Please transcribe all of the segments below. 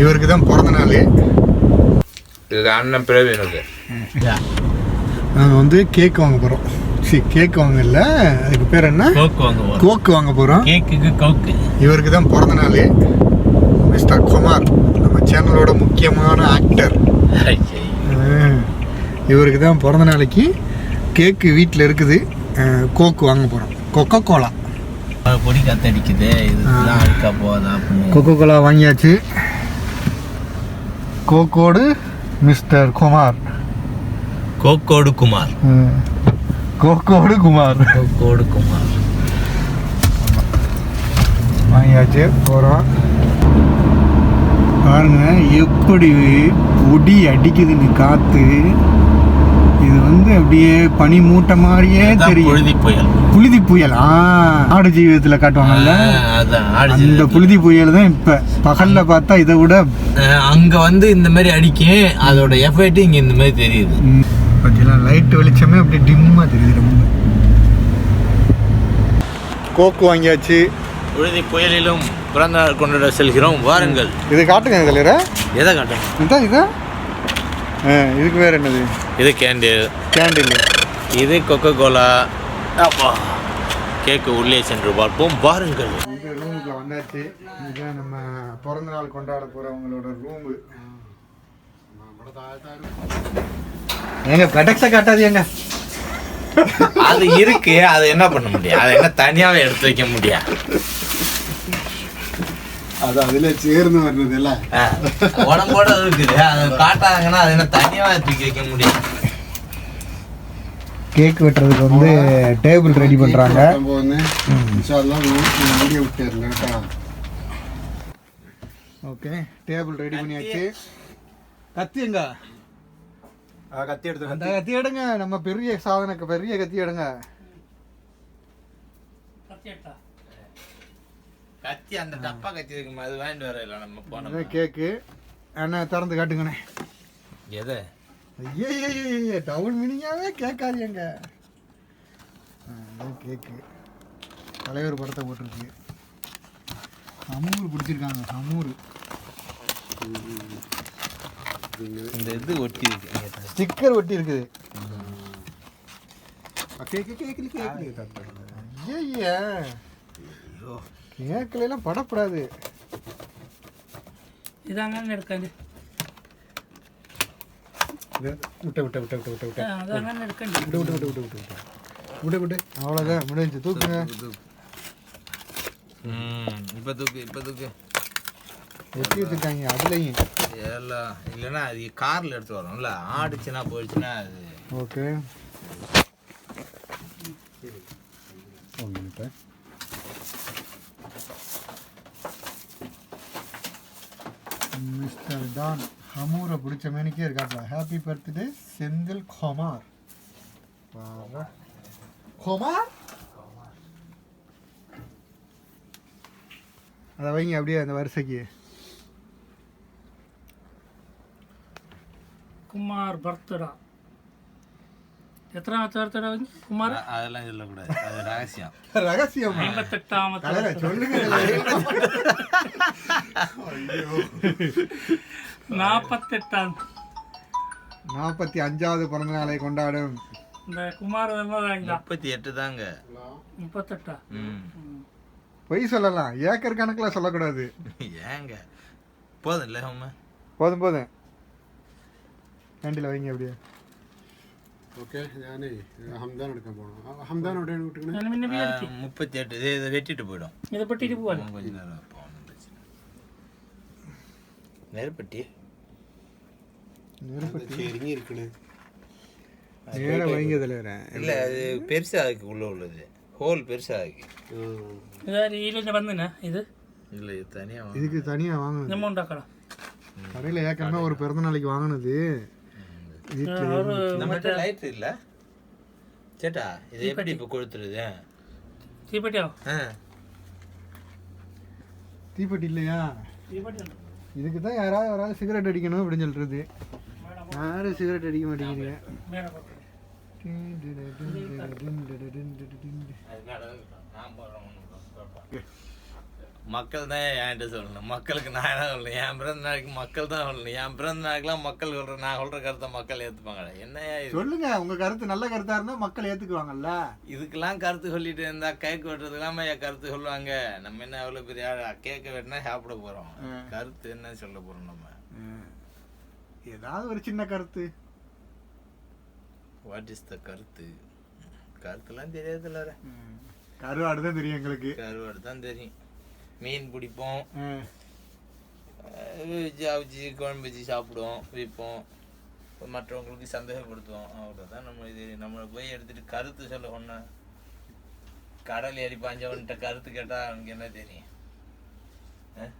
இவருக்கு தான் பிறந்த நாள். இது அண்ணன் பிரவீனுக்கு. நாங்கள் வந்து கேக் வாங்க போகிறோம் சரி கேக் வாங்க இல்லை அதுக்கு பேர் என்ன? கோக்கு வாங்க போகிறோம் கோக்கு வாங்க போகிறோம் கேக்குக்கு கோக்கு இவருக்கு தான் பிறந்த நாள். மிஸ்டர் குமார் நம்ம சேனலோட முக்கியமான ஆக்டர் இவருக்கு தான் பிறந்த நாளைக்கு கேக்கு வீட்டில் இருக்குது. கோக்கு வாங்க போகிறோம் கொக்கோ கோலா பொடி கத்தடிக்குது இதுதான் அழுக்கா போதா கொக்கோ கோலா வாங்கியாச்சு. கோக்கோடு மிஸ்டர் குமார். கோக்கோடு குமார். ம். கோக்கோடு குமார். கோக்கோடு குமார். வாங்கியாச்சு போகிறோம் பாருங்க எப்படி பொடி அடிக்குதுன்னு காற்று இது வந்து அப்படியே பனி மூட்டை மாதிரியே தெரியும். புழுதி புயல். புழுதி புயல். ஆ ஆடு ஜீவிதத்தில் காட்டுவாங்கல்ல? அந்த. புழுதி புயல் தான் இப்போ பகலில் பார்த்தா இதை விட அங்க வந்து இந்த மாதிரி அடிக்கும். அதோட எஃபெக்ட் இங்க இந்த மாதிரி தெரியுது. பார்த்தீங்களா லைட் வெளிச்சமே அப்படி டிம்மாக தெரியுது ரொம்ப. கோக்கு வாங்கியாச்சு. புழுதி புயலிலும் பிறந்த நாள் கொண்டாட செல்கிறோம். வாருங்கள். இது காட்டுங்க கலையரா எதை காட்டும் இதுதான் இதா ஆ இதுக்கு வேறு என்னது? இது கேண்டில் கேண்டில் இது கொக்கோ கோலா அப்பா. கேக்கு உள்ளே சென்று பார்ப்போம். வாருங்கள். இந்த ரூமுக்கு வந்தாச்சு. இதுதான் நம்ம பிறந்த நாள் கொண்டாட போகிறவங்களோட ரூமு ஏங்க பெடக்ஸை காட்டாது ஏங்க அது இருக்கு. அதை என்ன பண்ண முடியும்? அதை என்ன தனியாவே எடுத்து வைக்க முடியும்? அது அதில் சேர்ந்து வர்றது இல்லை உடம்போட இருக்குது. அதை காட்டாங்கன்னா அதை என்ன தனியாவே தூக்கி வைக்க முடியும்? கேக் வெட்டுறதுக்கு வந்து டேபிள் ரெடி பண்ணுறாங்க ஓகே டேபிள் ரெடி பண்ணியாச்சு. கத்தி எங்க? கத்தி எடுத்து அந்த கத்தி. எடுங்க. நம்ம பெரிய சாதனைக்கு பெரிய கத்தி எடுங்க. கத்தி அந்த டப்பா கத்தி இருக்குமா அது வாங்கிட்டு வர நம்ம போனோம் கேக்கு அண்ணா திறந்து காட்டுங்கண்ணே. எதை? ஐயே டவுன் மீனிங்காகவே கேட்காதீங்க. கேக்கு. தலைவர் படத்தை போட்டிருக்கு. சமூர் பிடிச்சிருக்காங்க சமூர். இந்த இது ஒட்டி இருக்கு. ஸ்டிக்கர் ஒட்டி இருக்குது. ஐயா. கேட்கலாம் படப்படாது. இதாங்க எடுக்காது விட்ட விட்ட விட்ட விட்ட விட்ட விட்ட. அதாங்க எடுக்கணும் விட்டு விட்டு விட்டு விட்டு விட்டு விட்டு. விட்டு அவ்வளோதான் முடிஞ்சு. தூக்குங்க. இப்போ தூக்கு. இப்போ தூக்கு வெட்டி வச்சுருக்காங்க அதுலேயும். இல்லைன்னா அது காரில் எடுத்து வரோம்ல ஆடிச்சுன்னா போயிடுச்சுன்னா அது. ஓகே. மிஸ்டர் டான் ஹமூரை பிடிச்ச மேனிக்கே இருக்காப்ல ஹாப்பி பர்த்டே செந்தில் குமார். குமார்? அதை வைங்க அப்படியே அந்த வரிசைக்கு. குமார் பர்த்டா. எத்தனாம் பர்த்டா வந்து குமார்? அதெல்லாம் சொல்லக்கூடாது அது ரகசியம். ரகசியம்? ஐம்பத்தெட்டாம் சொல்லுங்க. நாற்பத்தெட்டாம் நாற்பத்தி அஞ்சாவது பிறந்த நாளை கொண்டாடும். இந்த குமார் முப்பத்தி எட்டு தாங்க முப்பத்தெட்டா? பொய் சொல்லலாம். ஏக்கர் கணக்கில் சொல்லக்கூடாது. ஏங்க? போதும் இல்லை போதும் போதும். கேண்டில் வைங்க அப்படியே. ஓகே யானே ஹம்தான் எடுக்க போகணும் ஹம்தான் விட்டுக்கணும் முப்பத்தி எட்டு இதை வெட்டிட்டு போயிடும். இதை பட்டிட்டு போகணும் கொஞ்சம் நேரம். நெருப்பட்டி. நெருப்பட்டி? எரிஞ்சு இருக்குன்னு. நேராக வாங்கியதில் இல்லை அது பெருசாக இருக்கு உள்ளே உள்ளது. ஹோல் பெருசாக இருக்கு இதில் வந்துண்ணா இது இல்லை இது தனியாக இதுக்கு தனியாக வாங்கணும் அமௌண்ட் ஆக்கலாம் கடையில் ஏற்கனவே ஒரு பிறந்த நாளைக்கு வாங்கினது. நம்மகிட்ட லைட் இல்லை? சேட்டா இது எப்படி இப்போ கொளுத்துறது? தீப்பெட்டியா? தீப்பெட்டி இல்லையா? தீப்பெட்டி இதுக்கு தான் யாராவது யாராவது சிகரெட் அடிக்கணும் அப்படின்னு சொல்கிறது யாரும் சிகரெட் அடிக்க மாட்டேங்கிறீங்க. நான் மக்கள் தான் என்கிட்ட சொல்லணும். மக்களுக்கு நான் என்ன சொல்லணும்? என் பிறந்த நாளைக்கு மக்கள் தான் சொல்லணும். என் பிறந்த நாளைக்குலாம் மக்கள் சொல்ற நான் சொல்ற கருத்தை மக்கள் ஏத்துப்பாங்கடா. என்னையா இது? சொல்லுங்க உங்க கருத்து நல்ல கருத்தா இருந்தா மக்கள் ஏத்துக்குவாங்கல்ல? இதுக்கெல்லாம் கருத்து சொல்லிட்டு இருந்தா கேக் வெட்டுறதுக்கெல்லாம் என் கருத்து சொல்லுவாங்க. நம்ம என்ன எவ்வளவு பெரிய கேக்க வெட்டினா சாப்பிட போறோம். ம். கருத்து என்ன சொல்ல போறோம் நம்ம? ஏதாவது ஒரு சின்ன கருத்து. வாட் இஸ் த கருத்து? கருத்துலாம் தெரியாதுல்ல கருவாடு தான் தெரியும் எங்களுக்கு. கருவாடு தான் தெரியும். மீன் பிடிப்போம். அவிச்சு குழம்பு வச்சு சாப்பிடுவோம் விற்போம் மற்றவங்களுக்கு சந்தேகப்படுத்துவோம். அவ்வளோதான் நம்ம இது நம்மளை போய் எடுத்துட்டு கருத்து சொல்ல ஒன்று கடல் ஏறி பாஞ்சவன்கிட்ட கருத்து கேட்டால் அவனுக்கு என்ன தெரியும்? அஹ்?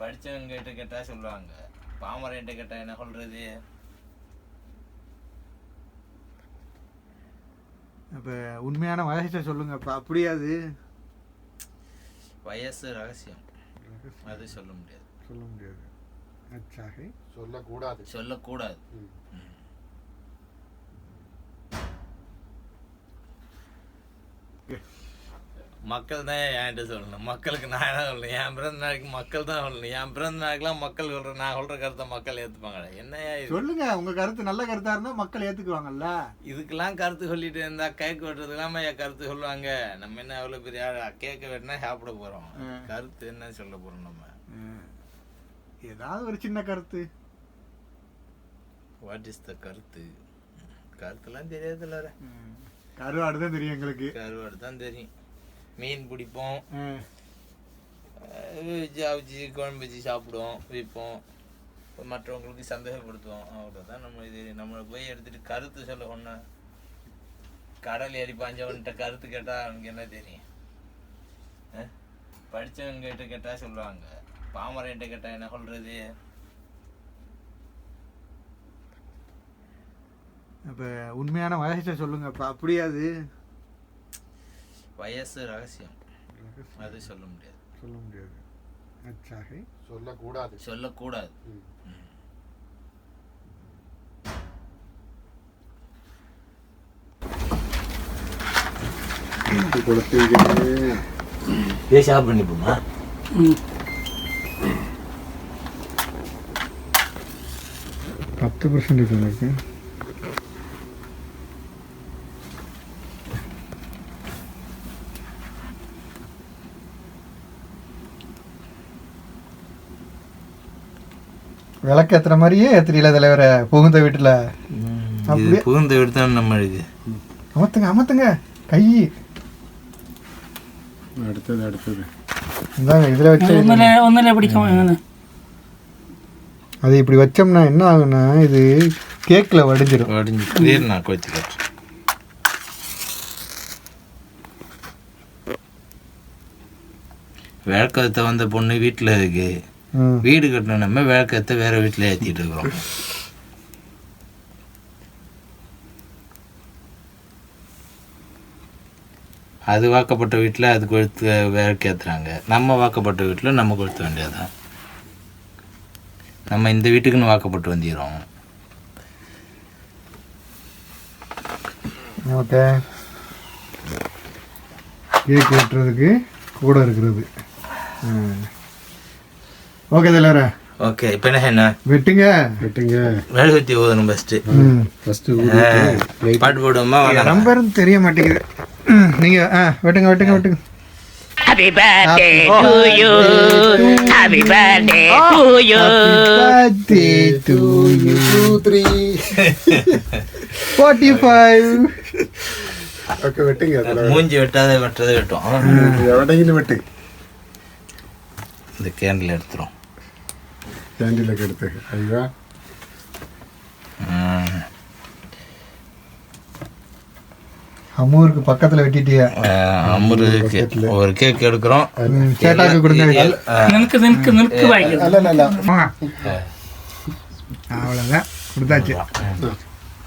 படிச்சவங்க கிட்ட கேட்டால் சொல்லுவாங்க. பாமரன்ட்ட கேட்டால் என்ன சொல்றது? அப்ப உண்மையான வயசை சொல்லுங்க. அப்ப அப்படியே அது வயசு ரகசியம். அது சொல்ல முடியாது. சொல்ல முடியாது. அச்சாகை? சொல்லக்கூடாது. சொல்லக்கூடாது. ம். மக்கள் தான் என்கிட்ட சொல்லணும். மக்களுக்கு நான் என்ன சொல்லணும்? என் பிறந்த நாளைக்கு மக்கள் தான் சொல்லணும். என் பிறந்த நாளைக்குலாம் மக்கள் சொல்ற நான் சொல்ற கருத்தை மக்கள் ஏத்துப்பாங்கடா என்னையா சொல்லுங்க. உங்க கருத்து நல்ல கருத்தா இருந்தா மக்கள் ஏத்துக்குவாங்கல்ல? இதுக்கெல்லாம் கருத்து சொல்லிட்டு இருந்தா கேக் வெட்டுறதுக்கெல்லாம் என் கருத்து சொல்லுவாங்க? நம்ம என்ன எவ்வளவு பெரிய ஆளா? கேக் வெட்டினா சாப்பிட போறோம். ம். கருத்து என்ன சொல்ல போறோம் நம்ம? ஏதாவது ஒரு சின்ன கருத்து. வாட் இஸ் த கருத்து? கருத்துலாம் தெரியாதுல்ல கருவாடு தான் தெரியும் எங்களுக்கு. கருவாடு தான் தெரியும். மீன் பிடிப்போம். அவிச்சு குழம்பு வச்சு சாப்பிடுவோம் விற்போம். மற்றவங்களுக்கு சந்தேகப்படுத்துவோம். அவ்வளோதான் நம்ம இது நம்மளை போய் எடுத்துட்டு கருத்து சொல்ல ஒன்று கடல் ஏறி பாஞ்சவன்கிட்ட கருத்து கேட்டால் அவனுக்கு என்ன தெரியும்? அஹ்? படிச்சவங்க கிட்ட கேட்டால் சொல்லுவாங்க. பாமரன்ட்ட கேட்டால் என்ன சொல்றது? அப்ப உண்மையான வயசை சொல்லுங்க. அப்ப அப்படியே அது வயசு ரகசியம். அது சொல்ல முடியாது. சொல்ல முடியாது. அச்சாகை. சொல்லக்கூடாது. சொல்லக்கூடாது. இதே ஷாப் பண்ணிப்போமா பத்து பர்சன்டேஜ் இருக்கு விளக்கு ஏற்றுற மாதிரியே ஏற்றுறீல தலைவரை புகுந்த வீட்டில். புகுந்த வீடு தான் நம்ம இது. அமத்துங்க அமத்துங்க. கை. அடுத்தது அடுத்தது. அது இப்படி வச்சோம்னா என்ன ஆகும்னா இது கேக்கில் வடிஞ்சிடும் வடிஞ்சிடும் நான் கோச்சிக்கிறேன் விளக்கத்தை வந்த பொண்ணு வீட்டில் இருக்கு. வீடு கட்டின நம்ம விளக்கத்தை வேற வீட்டில் ஏற்றிட்டு இருக்கிறோம். அது வாக்கப்பட்ட வீட்டில் அது கொழுத்து விளக்கு ஏற்றுறாங்க நம்ம வாக்கப்பட்ட வீட்டில் நம்ம கொளுத்த வேண்டியதுதான். நம்ம இந்த வீட்டுக்குன்னு வாக்கப்பட்டு வந்துடுறோம். ஓகே. கேக் வெட்டுறதுக்கு கூட இருக்கிறது. ஓகே தலைவர ஓகே இப்போ என்ன என்ன? வெட்டுங்க. வெட்டுங்க. மெழுகுத்தி ஊதணும் ஃபஸ்ட்டு ஃபஸ்ட்டு பாட்டு போடுவோமா ரொம்ப தெரிய மாட்டேங்குது. நீங்க ஆ வெட்டுங்க வெட்டுங்க வெட்டுங்க. Happy birthday to you. Happy birthday to oh, you. Happy birthday மூஞ்சி வெட்டாத வெட்டுறது வெட்டும். எவடையில் வெட்டு. இந்த கேண்டில் எடுத்துரும். ക്യാൻറ്റീനിലൊക്കെ എടുത്ത് അയ്യോ ம். அம்மூருக்கு பக்கத்துல வெட்டிட்டியா அஹ், அமுருக்கு ஒரு கேக் எடுக்கிறோம் ம், சேட்டாக்கு கொடுங்க നിനക്ക് നിനക്ക് നിനക്ക് വായിക്കാം അല്ലല്ല வாங்க. அவ்வளவுதான் கொடுத்தாச்சு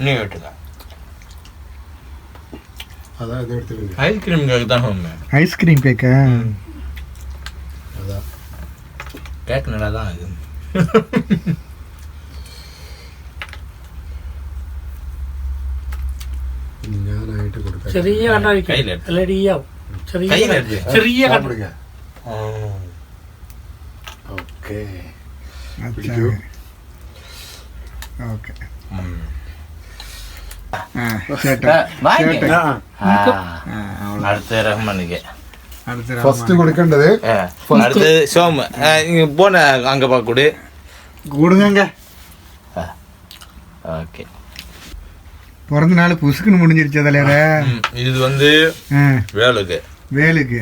நீ வெட்டுங்க അതാ ഇത് എടുത്തിട്ടുണ്ട് ஐஸ்கிரீம் கேக் தான் உண்மை ஐஸ்கிரீம் கேக்க അതാ கேக் நல்லா தான் இது ഇനി ഞാനായിട്ട് കൊടുക്കാം. ചെറിയ കണ്ടായിരിക്കും കയ്യിലെടുത്ത്. ചെറിയ ചെറിയ ഞാൻ കണ്ട- പിടിക്കാം ഓക്കെ. പിടിക്കൂ. ഓക്കെ. ആ ചേട്ടാ ആ, ആ ആ, അടുത്ത റഹ്മാനിക്ക് ഫസ്റ്റ് ராமன். കൊടുക്കേണ്ടത് ஆ, அடுத்து சோமு ஆ, இங்க போன அங்க பார்க்க கொடு கொடுங்கங்க ஓகே பிறந்த நாள் புசுக்குன்னு முடிஞ்சிருச்சு தலைவர ம், இது வந்து வேலுக்கு வேலுக்கு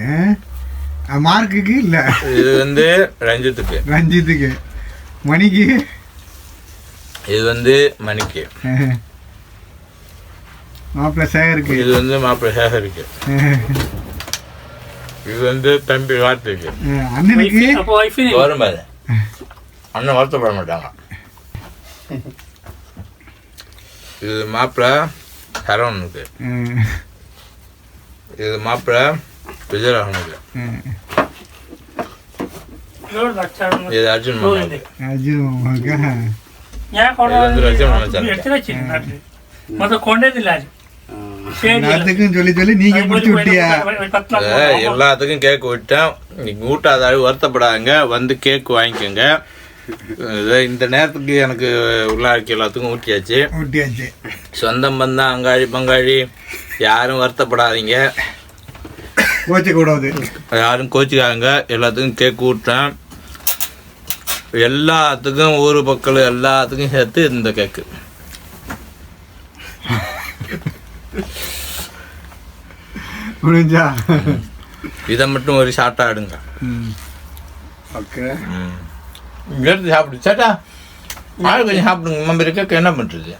ஆ? மார்க்குக்கு இல்லை இது வந்து ரஞ்சித்துக்கு ரஞ்சித்துக்கு மணிக்கு இது வந்து மணிக்கு மாப்பிள்ள சேகருக்கு இது வந்து மாப்பிள்ளை சேகருக்கு இது வந்து தம்பி கார்த்திக்கு. அண்ணனுக்கு வரும் பாரு அண்ணன் வருத்தப்பட மாட்டாங்க. இது மாப்பிள்ளை சரவணனுக்கு ஆ, இது மாப்பிள்ளை விஜயராகவனுக்கு இது அர்ஜுன் அர்ஜுன் மாமாக்கா ഞാൻ எல்லாத்துக்கும் சொல்லி சொல்லி நீங்க முடிச்சு விட்டியா? எல்லாத்துக்கும் கேக் விட்டேன். நீங்க ஊட்டாதாவே வருத்தப்படாங்க வந்து கேக் வாங்கிக்கோங்க. இந்த நேரத்துக்கு எனக்கு உள்ளாக்கி எல்லாத்துக்கும் ஊட்டியாச்சு. ஊட்டியாச்சு. சொந்தம் பந்தம் அங்காழி பங்காழி யாரும் வருத்தப்படாதீங்க. கோச்சிக்கூடாது. யாரும் கோச்சிக்காங்க எல்லாத்துக்கும் கேக் விட்டேன் எல்லாத்துக்கும் ஊர் பக்கம் எல்லாத்துக்கும் சேர்த்து இந்த கேக்கு. முடிஞ்சா இதை மட்டும் ஒரு ஷார்ட்டாக ஆடுங்க ஓகே. இங்கேருந்து சாப்பிடு. சேட்டா ஆள் கொஞ்சம் சாப்பிடுங்க. மம்பி இருக்க என்ன பண்ணுறது